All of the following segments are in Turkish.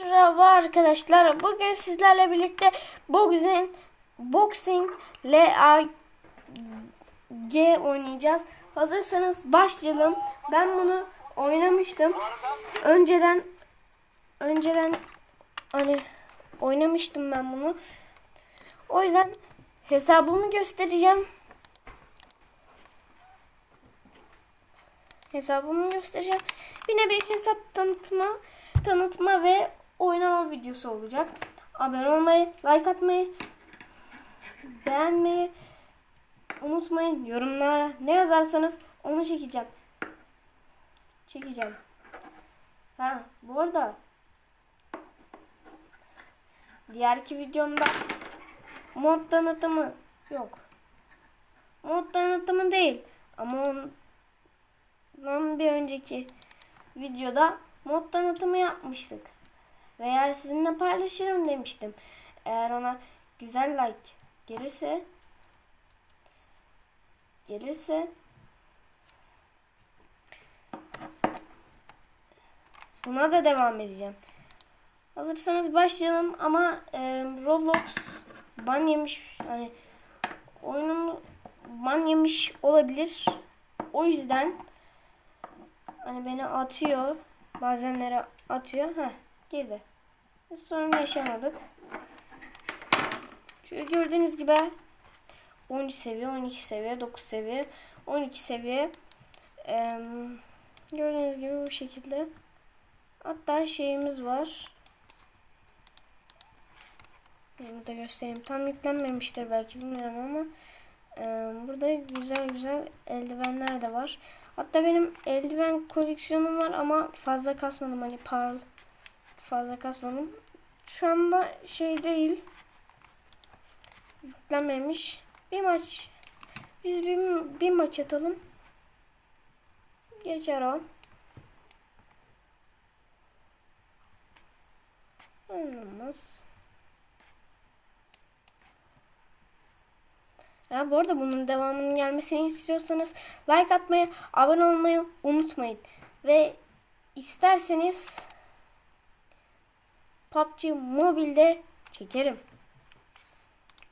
Merhaba arkadaşlar. Bugün sizlerle birlikte Boxing Boxing LAG oynayacağız. Hazırsanız başlayalım. Ben bunu oynamıştım. Önceden önceden hani oynamıştım ben bunu. O yüzden hesabımı göstereceğim. Hesabımı göstereceğim. Yine bir hesap tanıtma, tanıtma ve oynama videosu olacak. Abone olmayı, like atmayı, beğenmeyi unutmayın. Yorumlara ne yazarsanız onu çekeceğim. Çekeceğim. Ha, bu arada diğerki videomda mod tanıtımı yok. Mod tanıtımı değil. Ama on, Bundan bir önceki videoda mod tanıtımı yapmıştık. Ve eğer sizinle paylaşırım demiştim. Eğer ona güzel like gelirse gelirse buna da devam edeceğim. Hazırsanız başlayalım ama e, Roblox ban yemiş hani oyunun ban yemiş olabilir. O yüzden Hani beni atıyor. Bazenlere atıyor. Ha girdi. Biz sorun yaşamadık. Şöyle gördüğünüz gibi 13 seviye, 12 seviye, 9 seviye, 12 seviye. Ee, gördüğünüz gibi bu şekilde. Hatta şeyimiz var. Bunu da göstereyim. Tam yüklenmemiştir belki bilmiyorum ama e, burada güzel güzel eldivenler de var. Hatta benim eldiven koleksiyonum var ama fazla kasmadım hani par fazla kasmadım. Şu anda şey değil. Yüklenmemiş. Bir maç biz bir, bir maç atalım. Geçer o. Olmaz. Ha, bu arada bunun devamının gelmesini istiyorsanız like atmayı, abone olmayı unutmayın. Ve isterseniz PUBG Mobile'de çekerim.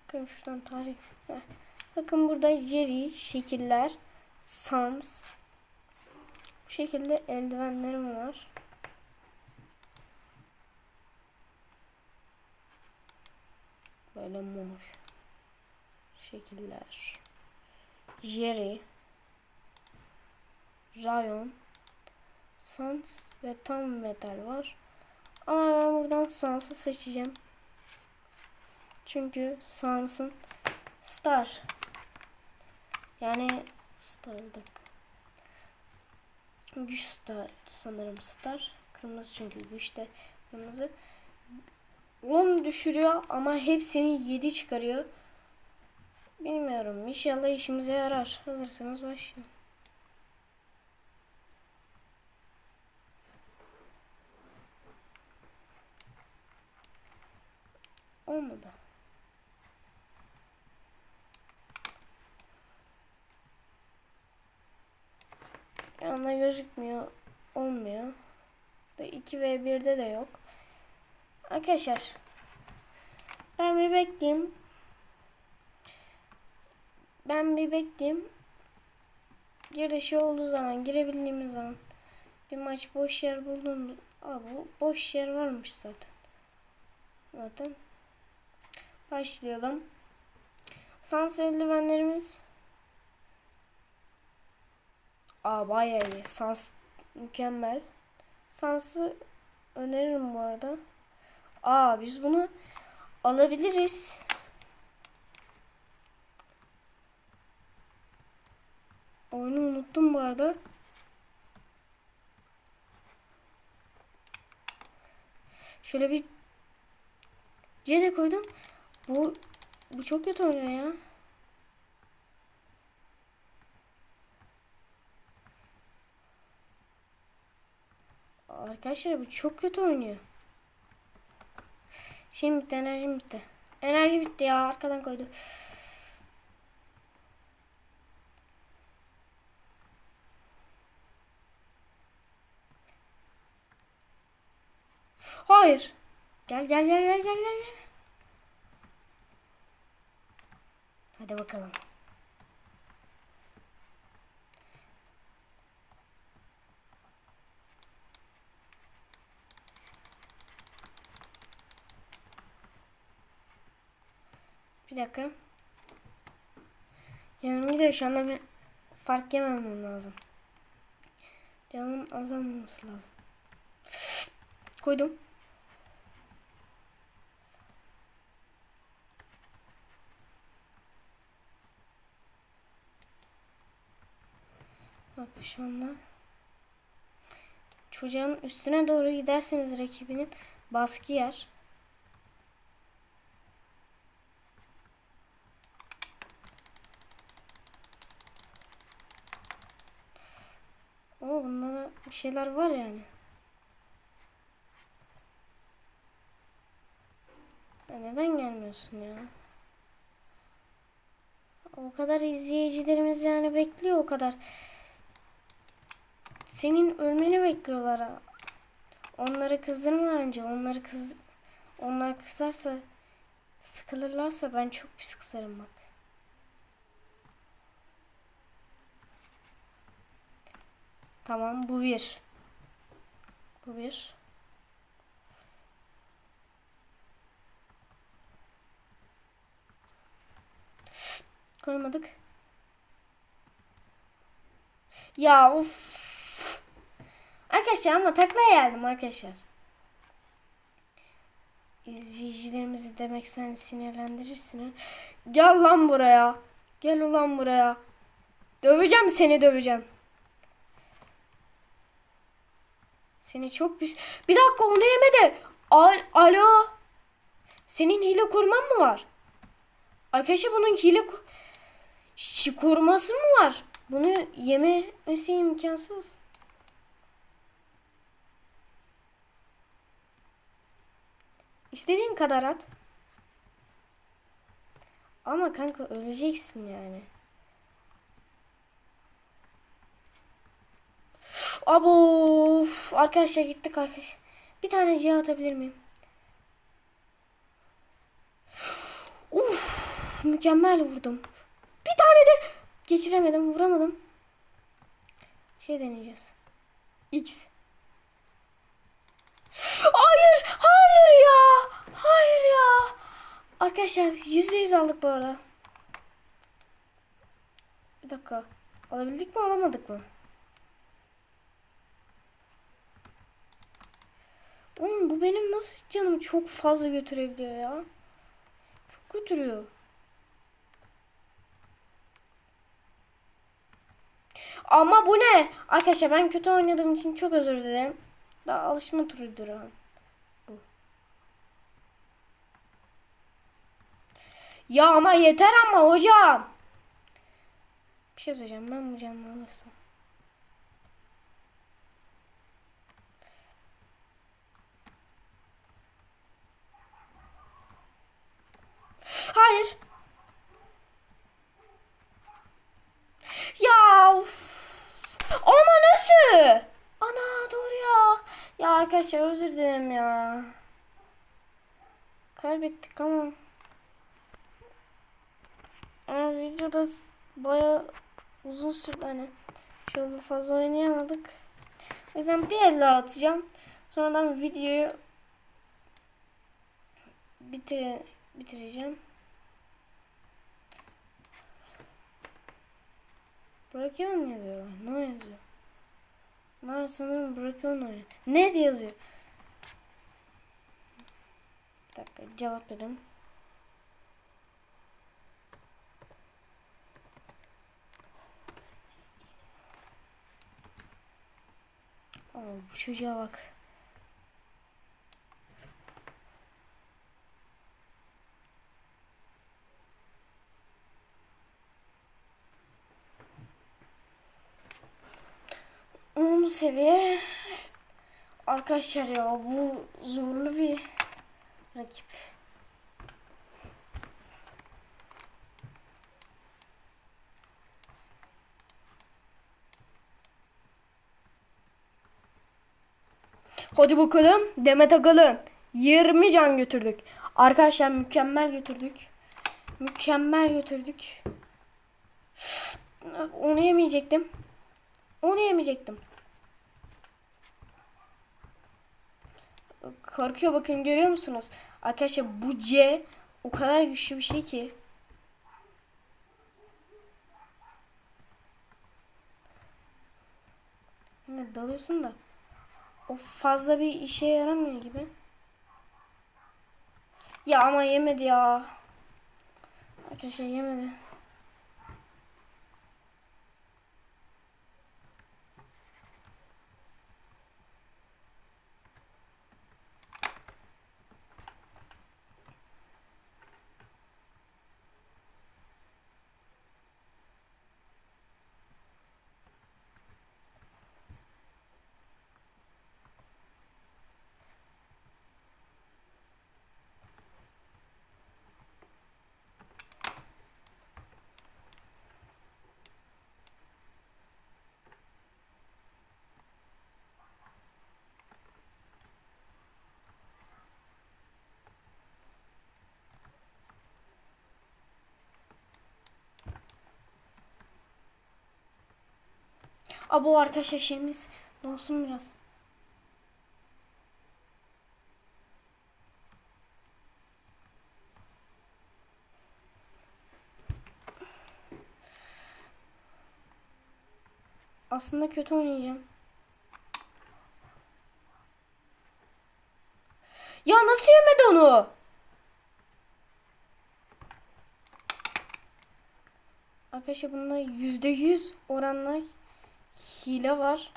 Bakın şuradan tarih. Bakın burada Jerry, şekiller, Sans. Bu şekilde eldivenlerim var. Böyle mor şekiller. Jerry, Rayon, Sans ve tam metal var. Ama ben buradan Sans'ı seçeceğim. Çünkü Sans'ın Star. Yani Star'dık. Güç Star sanırım Star. Kırmızı çünkü güçte kırmızı. 10 düşürüyor ama hepsini 7 çıkarıyor. Bilmiyorum. İnşallah işimize yarar. Hazırsanız başlayalım. Olmadı. Yanında gözükmüyor. Olmuyor. 2 ve 1'de de yok. Arkadaşlar ben bir bekleyeyim. Ben bir bekleyeyim. Girişi olduğu zaman, girebildiğimiz zaman bir maç boş yer buldum. Aa, bu boş yer varmış zaten. Zaten. Başlayalım. Sans eldivenlerimiz. Aa bayağı iyi. Sans mükemmel. Sans'ı öneririm bu arada. Aa biz bunu alabiliriz. Oyunu unuttum bu arada. Şöyle bir C de koydum. Bu bu çok kötü oynuyor ya. Arkadaşlar bu çok kötü oynuyor. Şimdi bitti enerjim bitti. Enerji bitti ya arkadan koydu. Hayır. Gel gel gel gel gel gel. gel. Hadi bakalım. Bir dakika. Canım gidiyor şu anda bir fark yememem lazım. Canım azalmaması lazım. Koydum. Şu anda çocuğun üstüne doğru giderseniz rakibinin baskı yer. Oo bunda da bir şeyler var yani. Ya neden gelmiyorsun ya? O kadar izleyicilerimiz yani bekliyor o kadar. Senin ölmeni bekliyorlar. ha. Onları kızdırma önce. Onları kız onlar kızarsa sıkılırlarsa ben çok pis kızarım bak. Tamam bu bir. Bu bir. Koymadık. Ya of. Arkadaşlar ama taklaya geldim arkadaşlar. İzleyicilerimizi demek sen sinirlendirirsin. Gel lan buraya. Gel ulan buraya. Döveceğim seni döveceğim. Seni çok pis... Bir dakika onu yemedi. Al Alo. Senin hile kurman mı var? Arkadaşlar bunun hile ku- koruması mı var? Bunu yemesi imkansız. İstediğin kadar at. Ama kanka öleceksin yani. Abo arkadaşlar gittik arkadaşlar. Bir tane ciha atabilir miyim? Uf mükemmel vurdum. Bir tane de geçiremedim vuramadım. Şey deneyeceğiz. X. Hayır hayır ya. Hayır ya. Arkadaşlar yüzde yüz aldık bu arada. Bir dakika. Alabildik mi alamadık mı? Oğlum bu benim nasıl canımı çok fazla götürebiliyor ya. Çok götürüyor. Ama bu ne? Arkadaşlar ben kötü oynadığım için çok özür dilerim. Daha alışma turudur ha. Bu. Ya ama yeter ama hocam. Bir şey söyleyeceğim ben bu canını alırsam. Hayır. Ya of. Ama nasıl? Ana doğru ya. Ya arkadaşlar özür dilerim ya. Kaybettik ama. Ama videoda baya uzun sürdü hani. Şöyle fazla oynayamadık. O yüzden bir elle atacağım. Sonradan videoyu bitire, bitireceğim. Bırakıyorum yazıyorlar. Ne yazıyor? Bunlar sanırım bırakıyorum oyunu. Ne diye yazıyor? Bir dakika cevap verin. Aa, bu çocuğa bak. Seviye. Arkadaşlar ya bu zorlu bir rakip. Hadi bakalım. Demet Akalın. 20 can götürdük. Arkadaşlar mükemmel götürdük. Mükemmel götürdük. Onu yemeyecektim. Onu yemeyecektim. Korkuyor bakın görüyor musunuz? Arkadaşlar bu C o kadar güçlü bir şey ki. Yani dalıyorsun da o fazla bir işe yaramıyor gibi. Ya ama yemedi ya. Arkadaşlar yemedi. Abo arkadaşlar şeyimiz olsun biraz. Aslında kötü oynayacağım. Ya nasıl yemedi onu? Arkadaşlar yüzde yüz oranla hile var.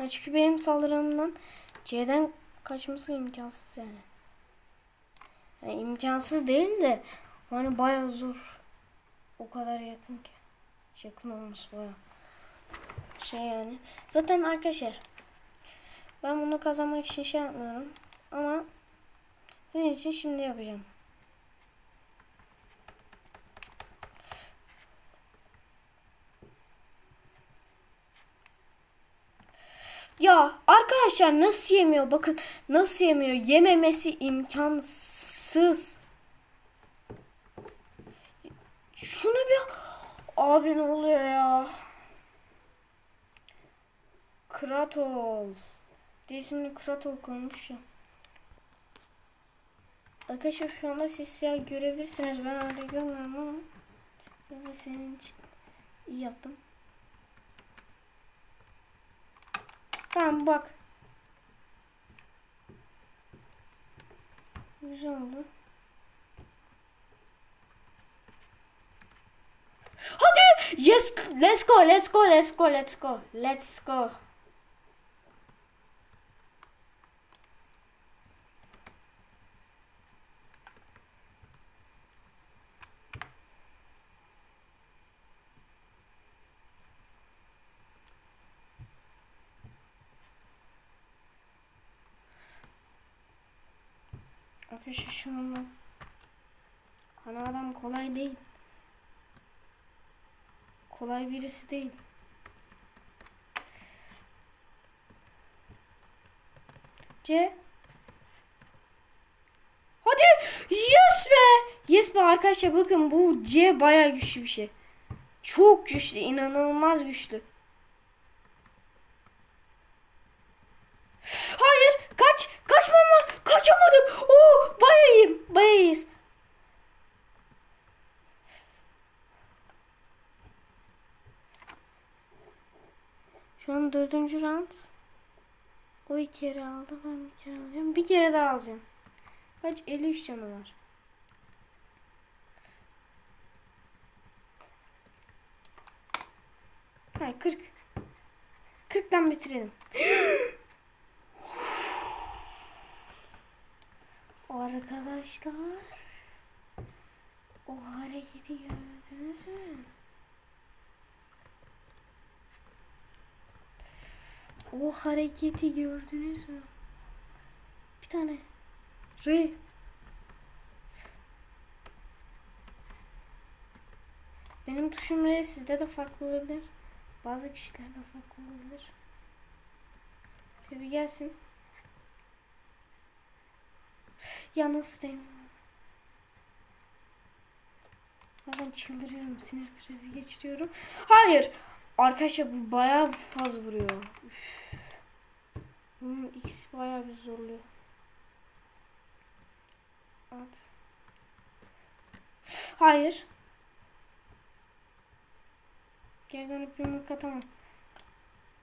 Ya çünkü benim saldırımdan C'den kaçması imkansız yani. yani. imkansız değil de hani bayağı zor. O kadar yakın ki. Yakın olması bayağı. Şey yani. Zaten arkadaşlar ben bunu kazanmak için şey yapmıyorum. Ama sizin için şimdi yapacağım. Ya arkadaşlar nasıl yemiyor? Bakın nasıl yemiyor? Yememesi imkansız. Şunu bir abi ne oluyor ya? Kratol. İsmini Kratol koymuş ya. Arkadaşlar şu anda siz siyah görebilirsiniz. Ben öyle görmüyorum ama. Biz de senin için iyi yaptım. Tamam bak. Güzel oldu. Hadi! Yes, let's go, let's go, let's go, let's go, let's go. Arkadaşlar şu anda Ana adam kolay değil. Kolay birisi değil. C Hadi yes be. Yes be arkadaşlar bakın bu C bayağı güçlü bir şey. Çok güçlü, inanılmaz güçlü. Hayır, kaç, kaçmam lan. Kaçamadım. Oo, iyiyiz. Şu an dördüncü round. O iki kere aldı, ben bir kere alacağım. Bir kere daha alacağım. Kaç? 53 canı var. Ha 40. 40'tan bitirelim. o arkadaşlar. O hareketi gördünüz mü? O hareketi gördünüz mü? Bir tane. R. Benim tuşum R sizde de farklı olabilir. Bazı kişilerde farklı olabilir. Bir gelsin. Ya nasıl diyeyim? Bazen çıldırıyorum, sinir krizi geçiriyorum. Hayır. Arkadaşlar bu bayağı fazla vuruyor. Üf. Hmm, X bayağı bir zorluyor. At. Hayır. Geri dönüp yumruk atamam.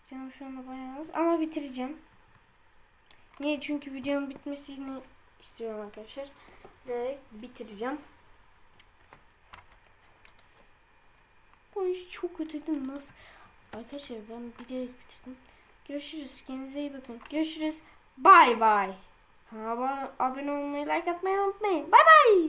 Canım şu anda bayağı az ama bitireceğim. Niye? Çünkü videonun bitmesini istiyorum arkadaşlar. Direkt bitireceğim. İş çok kötüydü nasıl? Arkadaşlar ben bilerek bitirdim. Görüşürüz. Kendinize iyi bakın. Görüşürüz. Bay bay. Abone olmayı, like atmayı unutmayın. Bay bay.